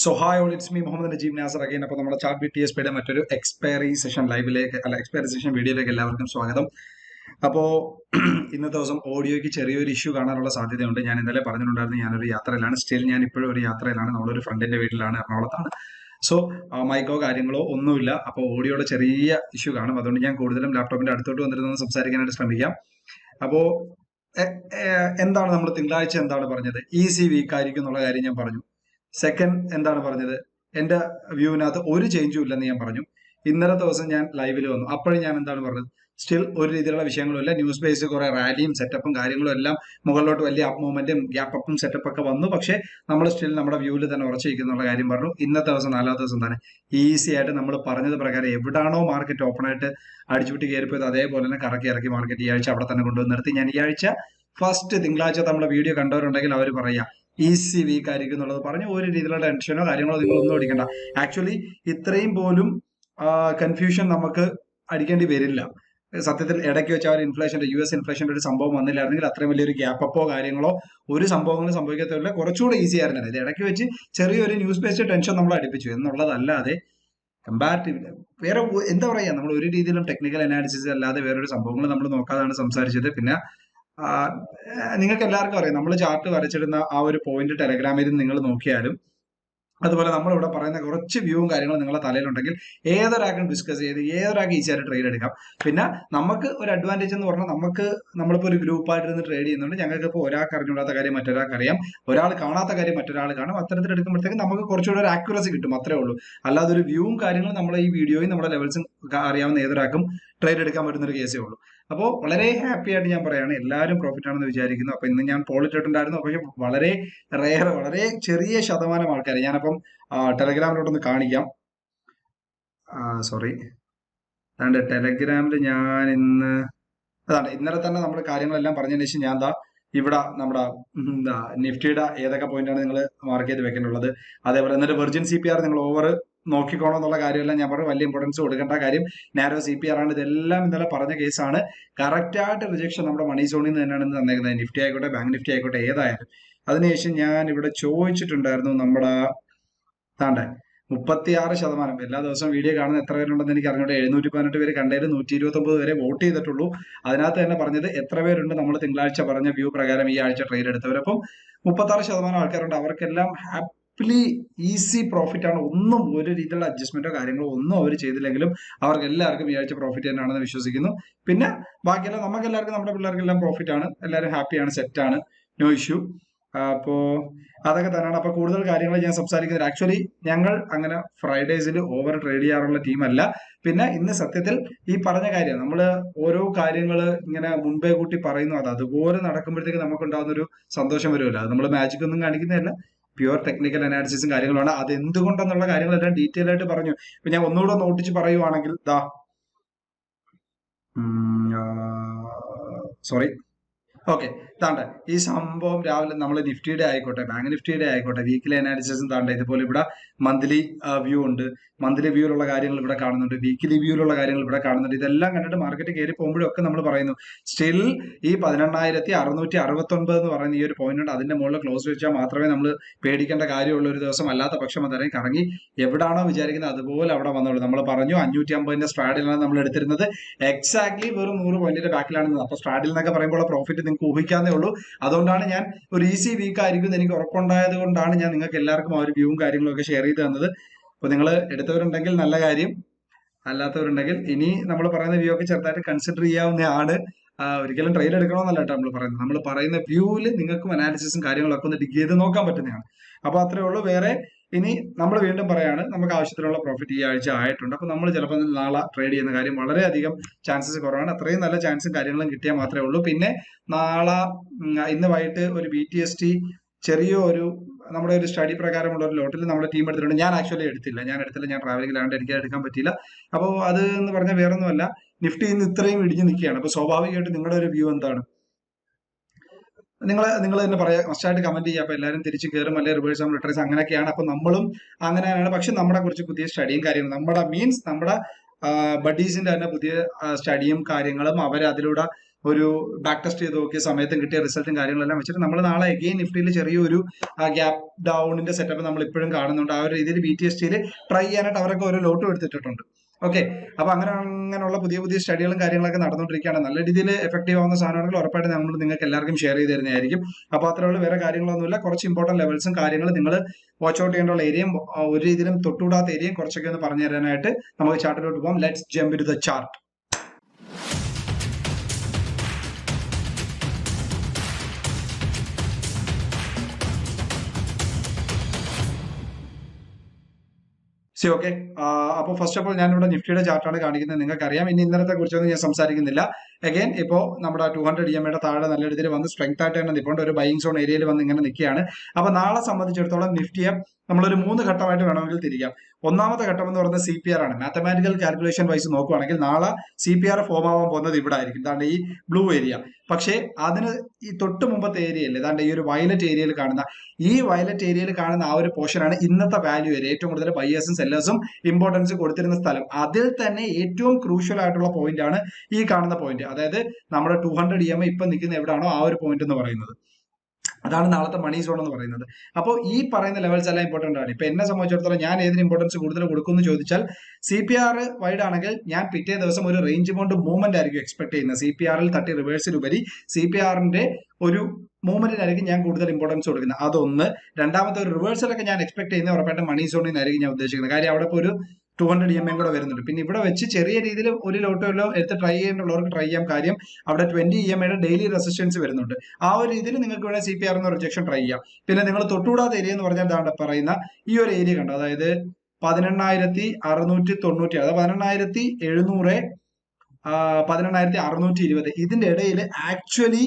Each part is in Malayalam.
So hi all it's me Muhammad Najeeb Nasar again അപ്പോൾ നമ്മുടെ ചാർട്ട് ബി ടി എസ് പിയുടെ മറ്റൊരു എക്സ്പയറി സെഷൻ ലൈവിലേക്ക് അല്ല എക്സ്പയറി സെഷൻ വീഡിയോയിലേക്ക് എല്ലാവർക്കും സ്വാഗതം. അപ്പോൾ ഇന്നത്തെ ദിവസം ഓഡിയോയ്ക്ക് ചെറിയൊരു ഇഷ്യൂ കാണാനുള്ള സാധ്യതയുണ്ട്. ഞാൻ ഇന്നലെ പറഞ്ഞിട്ടുണ്ടായിരുന്നു ഞാനൊരു യാത്രയിലാണ്. സ്റ്റിൽ ഞാൻ ഇപ്പോഴും ഒരു യാത്രയിലാണ്. നമ്മളൊരു ഫ്രണ്ടിന്റെ വീട്ടിലാണ് എറണാകുളത്താണ്. സോ മൈക്കോ കാര്യങ്ങളോ ഒന്നുമില്ല. അപ്പോൾ ഓഡിയോയുടെ ചെറിയ ഇഷ്യൂ കാണും. അതുകൊണ്ട് ഞാൻ കൂടുതലും ലാപ്ടോപ്പിന്റെ അടുത്തോട്ട് വന്നിരുന്ന് സംസാരിക്കാനായിട്ട് ശ്രമിക്കാം. അപ്പോൾ എന്താണ് നമ്മൾ തിങ്കളാഴ്ച എന്താണ് പറഞ്ഞത്? ഈസി വീക്ക് ആയിരിക്കും എന്നുള്ള കാര്യം ഞാൻ പറഞ്ഞു. സെക്കൻഡ് എന്താണ് പറഞ്ഞത്? എന്റെ വ്യൂവിനകത്ത് ഒരു ചേഞ്ചും ഇല്ലെന്ന് ഞാൻ പറഞ്ഞു. ഇന്നലെ ദിവസം ഞാൻ ലൈവിൽ വന്നു. അപ്പോഴും ഞാൻ എന്താണ് പറഞ്ഞത്? സ്റ്റിൽ ഒരു രീതിയിലുള്ള വിഷയങ്ങളും ഇല്ല. ന്യൂസ് ബേസ് കുറെ റാലിയും സെറ്റപ്പും കാര്യങ്ങളും എല്ലാം മുകളിലോട്ട് വലിയ അപ്പ് മൂവ്മെന്റും ഗ്യാപ്പ് അപ്പും സെറ്റപ്പ് ഒക്കെ വന്നു. പക്ഷേ നമ്മൾ സ്റ്റിൽ നമ്മുടെ വ്യൂവിൽ തന്നെ ഉറച്ചിരിക്കുന്നുള്ള കാര്യം പറഞ്ഞു. ഇന്നത്തെ ദിവസം നാലാമത്തെ ദിവസം തന്നെ ഈസി ആയിട്ട് നമ്മൾ പറഞ്ഞത് പ്രകാരം എവിടാണോ മാർക്കറ്റ് ഓപ്പൺ ആയിട്ട് അടിച്ചുവിട്ട് കയറിപ്പോയത് അതേപോലെ തന്നെ കറക്കി ഇറക്കി മാർക്കറ്റ് ഈ ആഴ്ച അവിടെ തന്നെ കൊണ്ടുവന്ന് നിർത്തി. ഞാൻ ഈ ആഴ്ച ഫസ്റ്റ് തിങ്കളാഴ്ച നമ്മുടെ വീഡിയോ കണ്ടവരുണ്ടെങ്കിൽ അവർ പറയാം ഈസി വീക്ക് ആയിരിക്കും എന്നുള്ളത്. പറഞ്ഞു ഒരു രീതിയിലുള്ള ടെൻഷനോ കാര്യങ്ങളോ നിങ്ങളൊന്നും അടിക്കണ്ട. ആക്ച്വലി ഇത്രയും പോലും കൺഫ്യൂഷൻ നമുക്ക് അടിക്കേണ്ടി വരില്ല. സത്യത്തിൽ ഇടയ്ക്ക് വെച്ച് ആ ഒരു ഇൻഫ്ലേഷന്റെ യു എസ് ഇൻഫ്ലേഷന്റെ ഒരു സംഭവം വന്നില്ലായിരുന്നെങ്കിൽ അത്രയും വലിയൊരു ഗ്യാപ്പോ കാര്യങ്ങളോ ഒരു സംഭവങ്ങളും സംഭവിക്കത്തില്ല കുറച്ചുകൂടെ ഈസി ആയിരുന്നു ഇത് ഇടയ്ക്ക് വെച്ച് ചെറിയൊരു ന്യൂസ് ബേസ്ഡ് ടെൻഷൻ നമ്മൾ അടുപ്പിച്ചു. എന്നുള്ളതല്ലാതെ കമ്പാരിറ്റീവ് വേറെ എന്താ പറയാ? നമ്മൾ ഒരു രീതിയിലും ടെക്നിക്കൽ അനാലിസിസ് അല്ലാതെ വേറൊരു സംഭവങ്ങൾ നമ്മൾ നോക്കാതാണ് സംസാരിച്ചത്. പിന്നെ നിങ്ങൾക്ക് എല്ലാവർക്കും അറിയാം. നമ്മൾ ചാർട്ട് വരച്ചിടുന്ന ആ ഒരു പോയിന്റ് ടെലഗ്രാമിൽ നിങ്ങൾ നോക്കിയാലും അതുപോലെ നമ്മളിവിടെ പറയുന്ന കുറച്ച് വ്യൂവും കാര്യങ്ങളും നിങ്ങളുടെ തലയിലുണ്ടെങ്കിൽ ഏതൊരാൾക്കും ഡിസ്കസ് ചെയ്ത് ഏതൊരാൾക്ക് ഈസി ആയിട്ട് ട്രേഡ് എടുക്കാം. പിന്നെ നമുക്ക് ഒരു അഡ്വാന്റേജ് എന്ന് പറഞ്ഞാൽ നമുക്ക് നമ്മളിപ്പോൾ ഒരു ഗ്രൂപ്പായിട്ട് ഇരുന്ന് ട്രേഡ് ചെയ്യുന്നുണ്ട്. ഞങ്ങൾക്ക് ഇപ്പോൾ ഒരാൾക്ക് അറിഞ്ഞുകൂടാത്ത കാര്യം മറ്റൊരാൾക്ക് അറിയാം. ഒരാൾ കാണാത്ത കാര്യം മറ്റൊരാൾ കാണും. അത്തരത്തിൽ എടുക്കുമ്പോഴത്തേക്ക് നമുക്ക് കുറച്ചുകൂടെ ഒരു ആക്യുറസി കിട്ടും. അത്രേ ഉള്ളൂ. അല്ലാതെ ഒരു വ്യൂവും കാര്യങ്ങളും നമ്മളെ ഈ വീഡിയോയും നമ്മുടെ ലെവൽസും അറിയാവുന്ന ഏതൊരാൾക്കും ട്രേഡ് എടുക്കാൻ പറ്റുന്ന ഒരു കേസേ ഉള്ളൂ. അപ്പോൾ വളരെ ഹാപ്പി ആയിട്ട് ഞാൻ പറയാണ് എല്ലാവരും പ്രോഫിറ്റ് ആണെന്ന് വിചാരിക്കുന്നു. അപ്പൊ ഇന്ന് ഞാൻ പോളിട്ടിട്ടുണ്ടായിരുന്നു പക്ഷെ വളരെ റെയർ വളരെ ചെറിയ ശതമാനം ആൾക്കാർ ഞാനപ്പം ടെലഗ്രാമിലോട്ടൊന്ന് കാണിക്കാം. സോറി അതാണ്ട് ടെലഗ്രാമിൽ ഞാൻ ഇന്ന് അതാണ് ഇന്നലെ തന്നെ നമ്മൾ കാര്യങ്ങളെല്ലാം പറഞ്ഞതിന് ശേഷം ഞാൻ എന്താ ഇവിടെ നമ്മുടെ എന്താ നിഫ്റ്റിയുടെ ഏതൊക്കെ പോയിന്റാണ് നിങ്ങൾ മാർക്ക് ചെയ്ത് വെക്കാനുള്ളത് അതേപോലെ എന്നിട്ട് വെർജിൻ സി പി ആർ നിങ്ങൾ ഓവർ നോക്കിക്കോണം എന്നുള്ള കാര്യമെല്ലാം ഞാൻ പറഞ്ഞു വലിയ ഇമ്പോർട്ടൻസ് കൊടുക്കേണ്ട കാര്യം. നാരോ സി പി ആർ ആണ്. ഇതെല്ലാം ഇന്നലെ പറഞ്ഞ കേസാണ് കറക്റ്റ് ആയിട്ട് റിജക്ഷൻ നമ്മുടെ മണി സോണിൽ നിന്ന് തന്നെയാണ് തന്നേക്കുന്നത്. നിഫ്റ്റി ആയിക്കോട്ടെ ബാങ്ക് നിഫ്റ്റി ആയിക്കോട്ടെ ഏതായാലും. അതിനുശേഷം ഞാൻ ഇവിടെ ചോദിച്ചിട്ടുണ്ടായിരുന്നു നമ്മുടെ താണ്ടെ മുപ്പത്തിയാറ് ശതമാനം. എല്ലാ ദിവസവും വീഡിയോ കാണുന്ന എത്ര പേരുണ്ടെന്ന് എനിക്ക് അറിഞ്ഞൂടെ? എഴുന്നൂറ്റി പതിനെട്ട് പേര് കണ്ടതിൽ നൂറ്റി ഇരുപത്തൊമ്പത് പേരെ വോട്ട് ചെയ്തിട്ടുള്ളൂ. അതിനകത്ത് തന്നെ പറഞ്ഞത് എത്ര പേരുണ്ട് നമ്മൾ തിങ്കളാഴ്ച പറഞ്ഞ വ്യൂ പ്രകാരം ഈ ആഴ്ച ട്രേഡ് എടുത്തവരപ്പം. മുപ്പത്താറ് ശതമാനം ആൾക്കാരുണ്ട്. അവർക്കെല്ലാം ഹാപ്പിലി ഈസി പ്രോഫിറ്റ് ആണ്. ഒന്നും ഒരു രീതിയിലുള്ള അഡ്ജസ്റ്റ്മെന്റോ കാര്യങ്ങളോ ഒന്നും അവർ ചെയ്തില്ലെങ്കിലും അവർക്ക് എല്ലാവർക്കും ഈ ആഴ്ച പ്രോഫിറ്റ് തന്നെയാണെന്ന് വിശ്വസിക്കുന്നു. പിന്നെ ബാക്കിയെല്ലാം നമുക്ക് എല്ലാവർക്കും നമ്മുടെ പിള്ളേർക്കെല്ലാം പ്രോഫിറ്റ് ആണ്. എല്ലാവരും ഹാപ്പിയാണ് ആണ് നോ ഇഷ്യൂ അപ്പോ അതൊക്കെ തന്നെയാണ്. അപ്പൊ കൂടുതൽ കാര്യങ്ങൾ ഞാൻ സംസാരിക്കുന്നത്. ആക്ച്വലി ഞങ്ങൾ അങ്ങനെ ഫ്രൈഡേസിൽ ഓവർ ട്രേഡ് ചെയ്യാറുള്ള ടീമല്ല പിന്നെ ഇന്ന് സത്യത്തിൽ ഈ പറഞ്ഞ കാര്യം നമ്മൾ ഓരോ കാര്യങ്ങൾ ഇങ്ങനെ മുൻപേ കൂട്ടി പറയുന്നു. അത് അതുപോലെ നടക്കുമ്പോഴത്തേക്ക് നമുക്കുണ്ടാകുന്ന ഒരു സന്തോഷം വരുമല്ലോ. അത് നമ്മൾ മാജിക് ഒന്നും കാണിക്കുന്നതല്ല. പ്യുവർ ടെക്നിക്കൽ അനാലിസിസും കാര്യങ്ങളുമാണ്. അത് എന്തുകൊണ്ടെന്നുള്ള കാര്യങ്ങളെല്ലാം ഡീറ്റെയിൽ ആയിട്ട് പറഞ്ഞു. ഇപ്പൊ ഞാൻ ഒന്നുകൂടെ ഒന്ന് ഓട്ടിച്ച് പറയുവാണെങ്കിൽ ദാ സോറി ഓക്കെ താണ്ട ഈ സംഭവം രാവിലെ നമ്മൾ നിഫ്റ്റിയുടെ ആയിക്കോട്ടെ ബാങ്ക് നിഫ്റ്റിയുടെ ആയിക്കോട്ടെ വീക്കിലി അനാലിസിസും താണ്ട ഇതുപോലെ ഇവിടെ മന്ത്ലി വ്യൂ ഉണ്ട്. മന്ത്ലി വ്യൂലുള്ള കാര്യങ്ങൾ ഇവിടെ കാണുന്നുണ്ട്. വീക്കിലി വ്യൂലുള്ള കാര്യങ്ങൾ ഇവിടെ കാണുന്നുണ്ട്. ഇതെല്ലാം കണ്ടിട്ട് മാർക്കറ്റ് കയറി പോകുമ്പോഴൊക്കെ നമ്മൾ പറയുന്നു സ്റ്റിൽ ഈ പതിനെണ്ണായിരത്തി അറുന്നൂറ്റി അറുപത്തി ഒൻപത് എന്ന് പറയുന്ന ഈ ഒരു പോയിന്റ് ഉണ്ട്. അതിന്റെ മുകളിൽ ക്ലോസ് വെച്ചാൽ മാത്രമേ നമ്മൾ പേടിക്കേണ്ട കാര്യമുള്ള ഒരു ദിവസം അല്ലാത്ത പക്ഷം അതറിയും കറങ്ങി എവിടാണോ വിചാരിക്കുന്നത് അതുപോലെ അവിടെ വന്നോളൂ. നമ്മൾ പറഞ്ഞു അഞ്ഞൂറ്റി അമ്പതിന്റെ സ്ട്രാഡിലാണ് നമ്മൾ എടുത്തിരുന്നത് എക്സാക്ട്ലി വെറും നൂറ് പോയിന്റിന്റെ ബാക്കിലാണ് നിന്നത് അപ്പൊ സ്ട്രാഡിൽ എന്നൊക്കെ പറയുമ്പോൾ പ്രോഫിറ്റ് നിങ്ങൾക്ക് ഊഹിക്കാന്നേ ഉള്ളൂ. അതുകൊണ്ടാണ് ഞാൻ ഒരു ഈസി വീക്ക് ആയിരിക്കും എനിക്ക് ഉറപ്പുണ്ടായത് കൊണ്ടാണ് ഞാൻ നിങ്ങൾക്ക് എല്ലാവർക്കും ആ ഒരു വ്യൂവും കാര്യങ്ങളും ഒക്കെ ഷെയർ ചെയ്ത് തന്നത്. അപ്പൊ നിങ്ങൾ എടുത്തവരുണ്ടെങ്കിൽ നല്ല കാര്യം. അല്ലാത്തവരുണ്ടെങ്കിൽ ഇനി നമ്മൾ പറയുന്ന വ്യൂ ഒക്കെ ചെറുതായിട്ട് കൺസിഡർ ചെയ്യാവുന്നതാണ്. ഒരിക്കലും ട്രെയിൽ എടുക്കണമെന്നല്ല കേട്ടോ നമ്മൾ പറയുന്നത്. നമ്മൾ പറയുന്ന വ്യൂവിൽ നിങ്ങൾക്കും അനാലിസിസും കാര്യങ്ങളൊക്കെ ഒന്ന് ഡിഗ് ചെയ്ത് നോക്കാൻ പറ്റുന്നതാണ്. അപ്പൊ അത്രേ ഉള്ളൂ. വേറെ ഇനി നമ്മൾ വീണ്ടും പറയാണ് നമുക്ക് ആവശ്യത്തിനുള്ള പ്രോഫിറ്റ് ഈ ആഴ്ച ആയിട്ടുണ്ട്. അപ്പൊ നമ്മൾ ചിലപ്പോൾ നാളെ ട്രേഡ് ചെയ്യുന്ന കാര്യം വളരെയധികം ചാൻസസ് കുറവാണ്. അത്രയും നല്ല ചാൻസും കാര്യങ്ങളും കിട്ടിയാൽ മാത്രമേ ഉള്ളൂ. പിന്നെ നാളെ ഇന്ന് വൈകിട്ട് ഒരു ബി ടി എസ് ടി ചെറിയ ഒരു നമ്മുടെ ഒരു സ്റ്റഡി പ്രകാരമുള്ള ഒരു ലോട്ടിൽ നമ്മുടെ ടീം എടുത്തിട്ടുണ്ട്. ഞാൻ ആക്ച്വലി എടുത്തില്ല. ഞാൻ എടുത്തില്ല. ഞാൻ ട്രാവലിംഗിലാണ്ട് എനിക്ക് എടുക്കാൻ പറ്റിയില്ല. അപ്പോൾ അത് എന്ന് പറഞ്ഞാൽ വേറൊന്നുമല്ല. നിഫ്റ്റി ഇന്ന് ഇത്രയും ഇടിഞ്ഞ് നിൽക്കുകയാണ്. അപ്പോൾ സ്വാഭാവികമായിട്ട് നിങ്ങളുടെ ഒരു വ്യൂ എന്താണ്? നിങ്ങൾ നിങ്ങൾ തന്നെ പറയാം മസ്റ്റായിട്ട് കമന്റ് ചെയ്യുക അപ്പൊ എല്ലാവരും തിരിച്ച് കയറും അല്ലെ റിവേഴ്സ് നമ്മൾ റിട്ടേൺസ് അങ്ങനെയൊക്കെയാണ്. അപ്പൊ നമ്മളും അങ്ങനെയാണ്. പക്ഷെ നമ്മുടെ കുറച്ച് പുതിയ സ്റ്റഡിയും കാര്യങ്ങളും നമ്മുടെ മീൻസ് നമ്മുടെ ബഡീസിന്റെ തന്നെ പുതിയ സ്റ്റഡിയും കാര്യങ്ങളും അവർ അതിലൂടെ ഒരു ബാക്ക് ടെസ്റ്റ് ചെയ്ത് നോക്കിയ സമയത്തും കിട്ടിയ റിസൾട്ടും കാര്യങ്ങളെല്ലാം വെച്ചിട്ട് നമ്മൾ നാളെ എഗെയിൻ നിഫ്റ്റിയിൽ ചെറിയൊരു ഗ്യാപ്പ് ഡൗണിന്റെ സെറ്റപ്പ് നമ്മൾ ഇപ്പോഴും കാണുന്നുണ്ട്. ആ ഒരു രീതിയിൽ ബി ടി എസ് ടിയിൽ ട്രൈ ചെയ്യാനായിട്ട് അവരൊക്കെ ഓരോ ലോട്ടും എടുത്തിട്ടുണ്ട്. ഓക്കെ അപ്പൊ അങ്ങനെ അങ്ങനെയുള്ള പുതിയ പുതിയ സ്റ്റഡികളും കാര്യങ്ങളൊക്കെ നടന്നുകൊണ്ടിരിക്കുകയാണ്. നല്ല രീതിയിൽ എഫക്റ്റീവ് ആവുന്ന സാധനമാണെങ്കിൽ ഉറപ്പായിട്ട് നമ്മൾ നിങ്ങൾക്ക് എല്ലാവർക്കും ഷെയർ ചെയ്ത് തരുന്നതായിരിക്കും. അപ്പൊ അത്രയുള്ള വേറെ കാര്യങ്ങളൊന്നുമില്ല. കുറച്ച് ഇമ്പോർട്ടന്റ് ലെവൽസും കാര്യങ്ങൾ നിങ്ങൾ വാച്ച് ഔട്ട് ചെയ്യേണ്ട ഏരിയയും ഒരു രീതിയിലും തൊട്ടുകൂടാത്ത ഏരിയയും കുറച്ചൊക്കെ ഒന്ന് പറഞ്ഞു തരാനായിട്ട് നമുക്ക് ചാർട്ടിലോട്ട് പോകാം let's jump to the chart see okay അപ്പോൾ ഫസ്റ്റ് ഓഫ് ഓൾ ഞാൻ ഇവിടെ നിഫ്റ്റിയുടെ ചാർട്ടാണ് കാണിക്കുന്നത്. നിങ്ങൾക്ക് അറിയാം ഇനി ഇന്നലത്തെ കുറിച്ചൊന്നും ഞാൻ സംസാരിക്കുന്നില്ല. അഗൈൻ ഇപ്പോൾ നമ്മുടെ ടു ഹൺഡ്രഡ് ഇ എമ്മയുടെ യുടെ താഴെ നല്ല രീതിയിൽ വന്ന് സ്ട്രെങ്ത് ആയിട്ട് തന്നെ നിൽപ്പുണ്ട് ഒരു ബൈങ് സോൺ ഏരിയയിൽ വന്ന് ഇങ്ങനെ നിൽക്കുകയാണ്. അപ്പോൾ നാളെ സംബന്ധിച്ചിടത്തോളം നിഫ്റ്റിയെ നമ്മളൊരു മൂന്ന് ഘട്ടമായിട്ട് വേണമെങ്കിൽ തിരിക്കാം. ഒന്നാമത്തെ ഘട്ടം എന്ന് പറയുന്നത് സി പി ആർ ആണ്. മാത്തമാറ്റിക്കൽ കാൽക്കുലേഷൻ വൈസ് നോക്കുവാണെങ്കിൽ നാളെ സി പി ആർ ഫോം ആവാൻ പോകുന്നത് ഇവിടെ ആയിരിക്കും. ദാണ്ട് ഈ ബ്ലൂ ഏരിയ പക്ഷേ അതിന് ഈ തൊട്ട് മുമ്പത്തെ ഏരിയയിൽ ഇതാണ്ട് ഈ ഒരു വയലറ്റ് ഏരിയയിൽ കാണുന്ന ഈ വയലറ്റ് ഏരിയയിൽ കാണുന്ന ആ ഒരു പോർഷനാണ് ഇന്നത്തെ വാല്യൂ ഏരിയ ഏറ്റവും കൂടുതൽ ബയേഴ്സും സെല്ലേഴ്സും ഇമ്പോർട്ടൻസ് കൊടുത്തിരുന്ന സ്ഥലം. അതിൽ തന്നെ ഏറ്റവും ക്രൂഷ്യൽ ആയിട്ടുള്ള പോയിന്റ് ആണ് ഈ കാണുന്ന പോയിന്റ് അതായത് നമ്മുടെ ടു ഹൺഡ്രഡ് ഇ എം ഇപ്പൊ നിൽക്കുന്ന എവിടെയാണോ ആ ഒരു പോയിന്റ് എന്ന് പറയുന്നത്. അതാണ് നാളത്തെ മണി സോൺ എന്ന് പറയുന്നത്. അപ്പോൾ ഈ പറയുന്ന ലെവൽസ് എല്ലാം ഇമ്പോർട്ടന്റ് ആണ്. ഇപ്പൊ എന്നെ സംബന്ധിച്ചിടത്തോളം ഞാൻ ഏതിന് ഇമ്പോർട്ടൻസ് കൂടുതൽ കൊടുക്കുമെന്ന് ചോദിച്ചാൽ സി പി ആർ വൈഡ് ആണെങ്കിൽ ഞാൻ പിറ്റേ ദിവസം ഒരു റേഞ്ച് ബോണ്ട് മൂവ്മെന്റ് ആയിരിക്കും എക്സ്പെക്ട് ചെയ്യുന്നത്. സി പി ആറിൽ തട്ടി റിവേഴ്സിലുപരി സി പി ആറിന്റെ ഒരു മൂവ്മെന്റിനായിരിക്കും ഞാൻ കൂടുതൽ ഇമ്പോർട്ടൻസ് കൊടുക്കുന്നത്. അതൊന്ന്. രണ്ടാമത്തെ ഒരു റിവേഴ്സലൊക്കെ ഞാൻ എക്സ്പെക്ട് ചെയ്യുന്നത് ഉറപ്പായിട്ടും മണി സോണിനായിരിക്കും ഞാൻ ഉദ്ദേശിക്കുന്നത്. കാര്യം അവിടെ ഇപ്പോൾ ഒരു ടു ഹൺഡ്രഡ് ഇ എം കൂടെ വരുന്നുണ്ട്. പിന്നെ ഇവിടെ വെച്ച് ചെറിയ രീതിയിൽ ഒരു ലോട്ടോ എടുത്ത് ട്രൈ ചെയ്യേണ്ടുള്ളവർക്ക് ട്രൈ ചെയ്യാം. കാര്യം അവിടെ ട്വന്റി ഇ എം ഐയുടെ ഡെയിലി റെസിസ്റ്റൻസ് വരുന്നുണ്ട്. ആ ഒരു രീതിയിൽ നിങ്ങൾക്ക് ഇവിടെ സി പി ആർ എന്ന റിജക്ഷൻ ട്രൈ ചെയ്യാം. പിന്നെ നിങ്ങൾ തൊട്ടുകൂടാത്ത ഏരിയ എന്ന് പറഞ്ഞാൽ ദാണ്ട പറയുന്ന ഈ ഒരു ഏരിയ കണ്ടോ? അതായത് പതിനെണ്ണായിരത്തി അറുന്നൂറ്റി തൊണ്ണൂറ്റി അതായത് പതിനെണ്ണായിരത്തി എഴുന്നൂറ് പതിനെണ്ണായിരത്തി അറുന്നൂറ്റി ഇരുപത്. ഇതിന്റെ ഇടയിൽ ആക്ച്വലി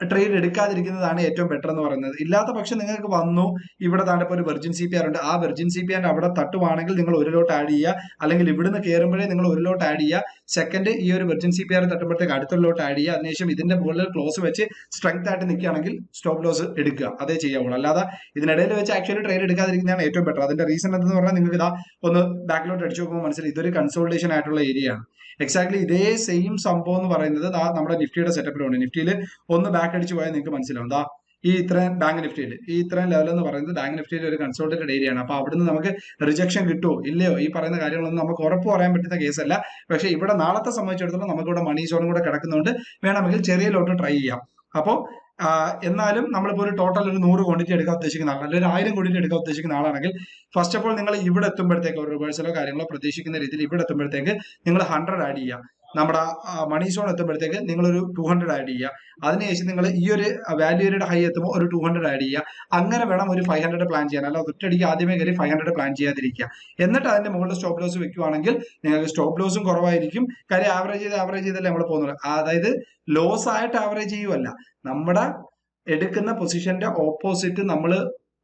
ട്രേഡ് എടുക്കാതിരിക്കുന്നതാണ് ഏറ്റവും ബെറ്റർ എന്ന് പറയുന്നത്. ഇല്ലാത്ത പക്ഷെ നിങ്ങൾക്ക് വന്നു ഇവിടെ താണ്ടിപ്പോൾ ഒരു വെർജിൻ സി പി ആർ ഉണ്ട്. ആ വെർജിൻ സി പി ആറിന്റെ അവിടെ തട്ടുവാണെങ്കിൽ നിങ്ങൾ ഒരു ലോട്ട് ആഡ് ചെയ്യുക. അല്ലെങ്കിൽ ഇവിടുന്ന് കയറുമ്പോഴേ നിങ്ങൾ ഒരു ലോട്ട് ആഡ് ചെയ്യുക. സെക്കൻഡ് ഈ ഒരു വെർജിൻ സി പി ആർ തട്ടുമ്പോഴത്തേക്ക് അടുത്തുള്ളോട്ട് ആഡ് ചെയ്യുക. അതിനുശേഷം ഇതിന്റെ മുകളിൽ ക്ലോസ് വെച്ച് സ്ട്രെങ്ത് ആയിട്ട് നിൽക്കുകയാണെങ്കിൽ സ്റ്റോപ്പ് ലോസ് എടുക്കുക. അതേ ചെയ്യാവുള്ളൂ. അല്ലാതെ ഇതിനിടയിൽ വെച്ച് ആക്ച്വലി ട്രേഡ് എടുക്കാതിരിക്കുന്നതാണ് ഏറ്റവും ബെറ്റർ അതിന്റെ റീസൺ എന്തെന്ന് പറഞ്ഞാൽ നിങ്ങൾക്ക് ഇതാ ഒന്ന് ബാക്കിലോട്ട് അടിച്ചു നോക്കുമ്പോൾ മനസ്സിലായി. ഇതൊരു കൺസോൾട്ടേഷൻ ആയിട്ടുള്ള ഏരിയ ആണ്. എക്സാക്ട്ലി ഇതേ സെയിം സംഭവം എന്ന് പറയുന്നത് നമ്മുടെ നിഫ്റ്റിയുടെ സെറ്റപ്പിലുണ്ട് നിഫ്റ്റിയിൽ ഒന്ന് ബാക്ക് അടിച്ചു പോയാൽ നിങ്ങൾക്ക് മനസ്സിലാവും. ദാ ഈ ഇത്രയും ബാങ്ക് നിഫ്റ്റിയിൽ ഈ ഇത്രയും ലെവൽ എന്ന് പറയുന്നത് ബാങ്ക് നിഫ്റ്റിയിൽ ഒരു കൺസോൾട്ടേറ്റഡ് ഏരിയയാണ് ആണ്. അപ്പൊ അവിടുന്ന് നമുക്ക് റിജക്ഷൻ കിട്ടുമോ ഇല്ലയോ ഈ പറയുന്ന കാര്യങ്ങളൊന്നും നമുക്ക് ഉറപ്പ് പറയാൻ പറ്റുന്ന കേസല്ല പക്ഷേ ഇവിടെ നാളത്തെ സംബന്ധിച്ചിടത്തോളം നമുക്ക് ഇവിടെ മണി സോണും കൂടെ കിടക്കുന്നുണ്ട് വേണമെങ്കിൽ ചെറിയ ലോട്ട് ട്രൈ ചെയ്യാം. അപ്പോൾ എന്നാലും നമ്മളിപ്പോൾ ഒരു ടോട്ടൽ ഒരു നൂറ് ക്വാണ്ടിറ്റി എടുക്കാൻ ഉദ്ദേശിക്കുന്ന ആളാണ്. അല്ലെങ്കിൽ ഒരു ആയിരം ക്വാണ്ടിറ്റി എടുക്കാൻ ഉദ്ദേശിക്കുന്ന ആളാണെങ്കിൽ ഫസ്റ്റ് ഓഫ് ഓൾ നിങ്ങൾ ഇവിടെ എത്തുമ്പോഴത്തേക്ക് ഒരു റിവേഴ്സലോ കാര്യങ്ങളോ പ്രതീക്ഷിക്കുന്ന രീതിയിൽ ഇവിടെ എത്തുമ്പോഴത്തേക്ക് നിങ്ങൾ ഹൺഡ്രഡ് ആഡ് ചെയ്യുക നമ്മുടെ മണി സോൺ എത്തുമ്പോഴത്തേക്ക് നിങ്ങൾ ഒരു ടു ഹൺഡ്രഡ് ആഡ് ചെയ്യുക. അതിനുശേഷം നിങ്ങൾ ഈ ഒരു വാല്യൂരിയുടെ ഹൈ എത്തുമ്പോൾ ഒരു ടു ഹൺഡ്രഡ് ആഡ് ചെയ്യുക. അങ്ങനെ വേണം ഒരു ഫൈവ് ഹൺഡ്രഡ് പ്ലാൻ ചെയ്യാൻ. അല്ല ഒറ്റയടിക്ക് ആദ്യമേ കയറി ഫൈവ് ഹൺഡ്രഡ് പ്ലാൻ ചെയ്യാതിരിക്കുക. എന്നിട്ട് അതിന്റെ മുകളിൽ സ്റ്റോപ്പ് ലോസ് വെക്കുവാണെങ്കിൽ നിങ്ങൾക്ക് സ്റ്റോപ്പ് ലോസും കുറവായിരിക്കും. കാര്യം ആവറേജ് ചെയ്ത് ആവറേജ് ചെയ്തല്ലേ നമ്മൾ പോകുന്നത്. അതായത് ലോസ് ആയിട്ട് ആവറേജ് ചെയ്യുമല്ല നമ്മുടെ എടുക്കുന്ന പൊസിഷന്റെ ഓപ്പോസിറ്റ് നമ്മൾ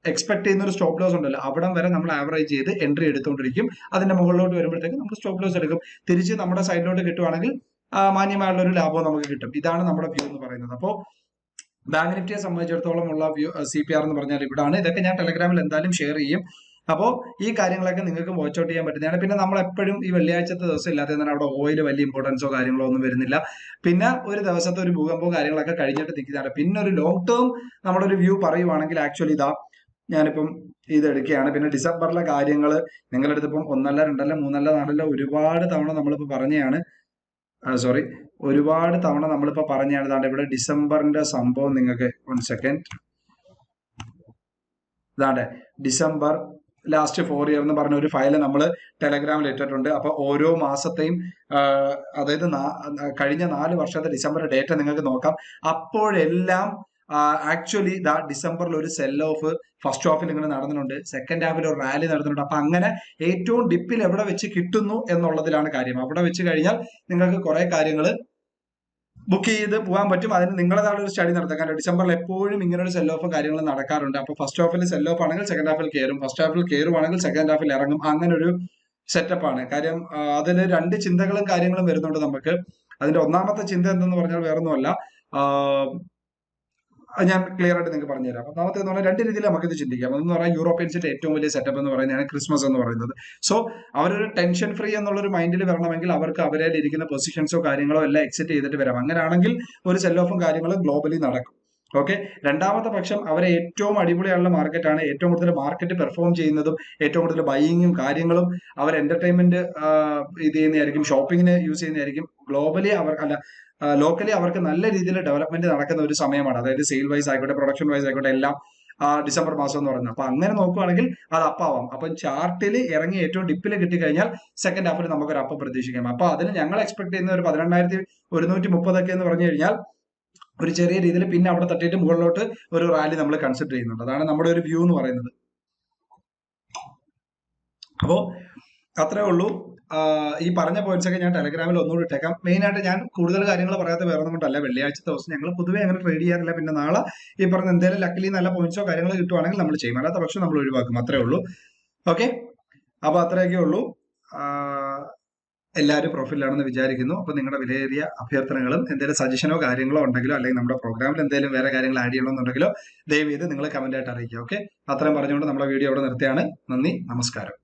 എക്സ്പെക്ട് ചെയ്യുന്ന ഒരു സ്റ്റോപ്പ് ലോസ് ഉണ്ടല്ലോ. അവിടം വരെ നമ്മൾ ആവറേജ് ചെയ്ത് എൻട്രി എടുത്തുകൊണ്ടിരിക്കും അതിന്റെ മുകളിലോട്ട് വരുമ്പോഴത്തേക്ക് നമ്മൾ സ്റ്റോപ്പ് ലോസ് എടുക്കും. തിരിച്ച് നമ്മുടെ സൈഡിലോട്ട് കിട്ടുവാണെങ്കിൽ മാന്യമായുള്ള ഒരു ലാഭം നമുക്ക് കിട്ടും. ഇതാണ് നമ്മുടെ വ്യൂ എന്ന് പറയുന്നത്. അപ്പോൾ ബാങ്ക് നിഫ്റ്റിയെ സംബന്ധിച്ചിടത്തോളം ഉള്ള വ്യൂ സി പി ആർ എന്ന് പറഞ്ഞാൽ ഇവിടാണ്. ഇതൊക്കെ ഞാൻ ടെലഗ്രാമിൽ എന്തായാലും ഷെയർ ചെയ്യും. അപ്പോൾ ഈ കാര്യങ്ങളൊക്കെ നിങ്ങൾക്ക് വാച്ച് ഔട്ട് ചെയ്യാൻ പറ്റുന്നതാണ്. പിന്നെ നമ്മൾ എപ്പോഴും ഈ വെള്ളിയാഴ്ചത്തെ ദിവസം ഇല്ലാത്ത തന്നെ അവിടെ ഓയിൽ വലിയ ഇമ്പോർട്ടൻസോ കാര്യങ്ങളോ ഒന്നും വരുന്നില്ല. പിന്നെ ഒരു ദിവസത്തെ ഒരു ഭൂകമ്പോ കാര്യങ്ങളൊക്കെ കഴിഞ്ഞിട്ട് നിൽക്കുന്നതാണ്. പിന്നെ ഒരു ലോങ് ടേം നമ്മുടെ ഒരു വ്യൂ പറയുവാണെങ്കിൽ ആക്ച്വലി ഇതാ ഞാനിപ്പം ഇതെടുക്കുകയാണ്. പിന്നെ ഡിസംബറിലെ കാര്യങ്ങൾ നിങ്ങളുടെ അടുത്ത് ഇപ്പം ഒന്നല്ല രണ്ടല്ല മൂന്നല്ല നാലല്ല ഒരുപാട് തവണ നമ്മളിപ്പോൾ പറഞ്ഞതാണ് സോറി. ഒരുപാട് തവണ നമ്മളിപ്പോൾ പറഞ്ഞതാണ് ഇതാണ്ട് ഇവിടെ ഡിസംബറിന്റെ സംഭവം നിങ്ങൾക്ക് വൺ സെക്കൻഡ് ഇതാണ്ട് ഡിസംബർ ലാസ്റ്റ് ഫോർ ഇയർ എന്ന് പറഞ്ഞ ഒരു ഫയൽ നമ്മൾ ടെലഗ്രാമിൽ ഇട്ടിട്ടുണ്ട്. അപ്പൊ ഓരോ മാസത്തെയും അതായത് കഴിഞ്ഞ നാല് വർഷത്തെ ഡിസംബർ ഡേറ്റ നിങ്ങൾക്ക് നോക്കാം. അപ്പോഴെല്ലാം ആക്ച്വലി ദാ ഡിസംബറിൽ ഒരു സെൽ ഓഫ് ഫസ്റ്റ് ഹാഫിൽ ഇങ്ങനെ നടന്നിട്ടുണ്ട്. സെക്കൻഡ് ഹാഫിൽ ഒരു റാലി നടന്നിട്ടുണ്ട്. അപ്പൊ അങ്ങനെ ഏറ്റവും ഡിപ്പിൽ എവിടെ വെച്ച് കിട്ടുന്നു എന്നുള്ളതിലാണ് കാര്യം. അവിടെ വെച്ച് കഴിഞ്ഞാൽ നിങ്ങൾക്ക് കുറെ കാര്യങ്ങൾ ബുക്ക് ചെയ്ത് പോകാൻ പറ്റും. അതിന് നിങ്ങളേതാണ് ഒരു സ്റ്റഡി നടത്താൻ കാരണം ഡിസംബറിൽ എപ്പോഴും ഇങ്ങനെ ഒരു സെൽ ഓഫ് കാര്യങ്ങൾ നടക്കാറുണ്ട്. അപ്പൊ ഫസ്റ്റ് ഹാഫിൽ സെൽ ഓഫ് ആണെങ്കിൽ സെക്കൻഡ് ഹാഫിൽ കയറും ഫസ്റ്റ് ഹാഫിൽ കയറുവാണെങ്കിൽ സെക്കൻഡ് ഹാഫിൽ ഇറങ്ങും. അങ്ങനെ ഒരു സെറ്റപ്പ് ആണ്. കാര്യം അതിൽ രണ്ട് ചിന്തകളും കാര്യങ്ങളും വരുന്നുണ്ട് നമുക്ക്. അതിന്റെ ഒന്നാമത്തെ ചിന്ത എന്തെന്ന് പറഞ്ഞാൽ വേറൊന്നുമല്ല. ഞാൻ ക്ലിയർ ആയിട്ട് നിങ്ങൾക്ക് പറഞ്ഞുതരാം. ഒന്നാമത്തെ എന്ന് പറഞ്ഞാൽ രണ്ട് രീതിയിൽ നമുക്ക് ഇത് ചിന്തിക്കാം. ഒന്ന് പറഞ്ഞാൽ യൂറോപ്യൻസിന്റെ ഏറ്റവും വലിയ സെറ്റപ്പ് എന്ന് പറയുന്നതാണ് ക്രിസ്മസ് എന്ന് പറയുന്നത്. സോ അവരൊരു ടെൻഷൻ ഫ്രീ എന്നുള്ള ഒരു മൈൻഡിൽ വരണമെങ്കിൽ അവർക്ക് അവരെ ഇരിക്കുന്ന പൊസിഷൻസോ കാര്യങ്ങളോ എല്ലാം എക്സിറ്റ് ചെയ്തിട്ട് വരാം. അങ്ങനെയാണെങ്കിൽ ഒരു സെൽ ഓഫും കാര്യങ്ങളും ഗ്ലോബലി നടക്കും. ഓക്കെ രണ്ടാമത്തെ പക്ഷം അവരെ ഏറ്റവും അടിപൊളിയായുള്ള മാർക്കറ്റാണ് ഏറ്റവും കൂടുതൽ മാർക്കറ്റ് പെർഫോം ചെയ്യുന്നതും ഏറ്റവും കൂടുതൽ ബൈയിങ്ങും കാര്യങ്ങളും അവർ എന്റർടൈൻമെന്റ് ഇത് ചെയ്യുന്നതായിരിക്കും ഷോപ്പിങ്ങിന് യൂസ് ചെയ്യുന്നതായിരിക്കും. ഗ്ലോബലി അവർ അല്ല ലോക്കലി അവർക്ക് നല്ല രീതിയിൽ ഡെവലപ്മെന്റ് നടക്കുന്ന ഒരു സമയമാണ്. അതായത് സെയിൽ വൈസ് ആയിക്കോട്ടെ പ്രൊഡക്ഷൻ വൈസ് ആയിക്കോട്ടെ എല്ലാം ഡിസംബർ മാസം എന്ന് പറയുന്നത് അപ്പൊ അങ്ങനെ നോക്കുകയാണെങ്കിൽ അത് അപ്പാവാം അപ്പൊ ചാർട്ടിൽ ഇറങ്ങി ഏറ്റവും ഡിപ്പിൽ കിട്ടിക്കഴിഞ്ഞാൽ സെക്കൻഡ് ഹാഫിൽ നമുക്ക് ഒരു അപ്പം പ്രതീക്ഷിക്കാം. അപ്പൊ അതിന് ഞങ്ങൾ എക്സ്പെക്ട് ചെയ്യുന്ന ഒരു പതിനെണ്ണായിരത്തി ഒരുന്നൂറ്റി മുപ്പതൊക്കെ എന്ന് പറഞ്ഞു കഴിഞ്ഞാൽ ഒരു ചെറിയ രീതിയിൽ പിന്നെ അവിടെ തട്ടിയിട്ട് മുകളിലോട്ട് ഒരു റാലി നമ്മൾ കൺസിഡർ ചെയ്യുന്നുണ്ട്. അതാണ് നമ്മുടെ ഒരു വ്യൂ എന്ന് പറയുന്നത്. അപ്പോ അത്രേ ഉള്ളൂ. ഈ പറഞ്ഞ പോയിന്റ്സ് ഒക്കെ ഞാൻ ടെലഗ്രാമിൽ ഒന്നുകൂടി ഇട്ടേക്കാം. മെയിൻ ആയിട്ട് ഞാൻ കൂടുതൽ കാര്യങ്ങൾ പറയാത്ത വേറെ കൊണ്ടല്ല. വെള്ളിയാഴ്ച ദിവസം ഞങ്ങൾ പൊതുവേ അങ്ങനെ ട്രേഡ് ചെയ്യാറില്ല. പിന്നെ നാളെ ഈ പറഞ്ഞ എന്തെങ്കിലും ലക്കിലി നല്ല പോയിന്റ്സോ കാര്യങ്ങളോ കിട്ടുവാണെങ്കിൽ നമ്മൾ ചെയ്യും. അല്ലാത്ത പക്ഷം നമ്മൾ ഒഴിവാക്കും. അത്രേ ഉള്ളൂ. ഓക്കെ അപ്പൊ അത്രയൊക്കെ ഉള്ളൂ. എല്ലാവരും പ്രൊഫൈലാണെന്ന് വിചാരിക്കുന്നു. അപ്പൊ നിങ്ങളുടെ വിലയേറിയ അഭ്യർത്ഥനകളും എന്തെങ്കിലും സജഷനോ കാര്യങ്ങളോ ഉണ്ടെങ്കിലോ അല്ലെങ്കിൽ നമ്മുടെ പ്രോഗ്രാമിൽ എന്തെങ്കിലും വേറെ കാര്യങ്ങൾ ആഡ് ചെയ്യണമെന്നുണ്ടെങ്കിലോ ദയവ് ചെയ്ത് നിങ്ങൾ കമന്റ് ആയിട്ട് അറിയിക്കുക. ഓക്കെ അത്രയും പറഞ്ഞുകൊണ്ട് നമ്മുടെ വീഡിയോ അവിടെ നിർത്തിയാണ് നന്ദി. നമസ്കാരം.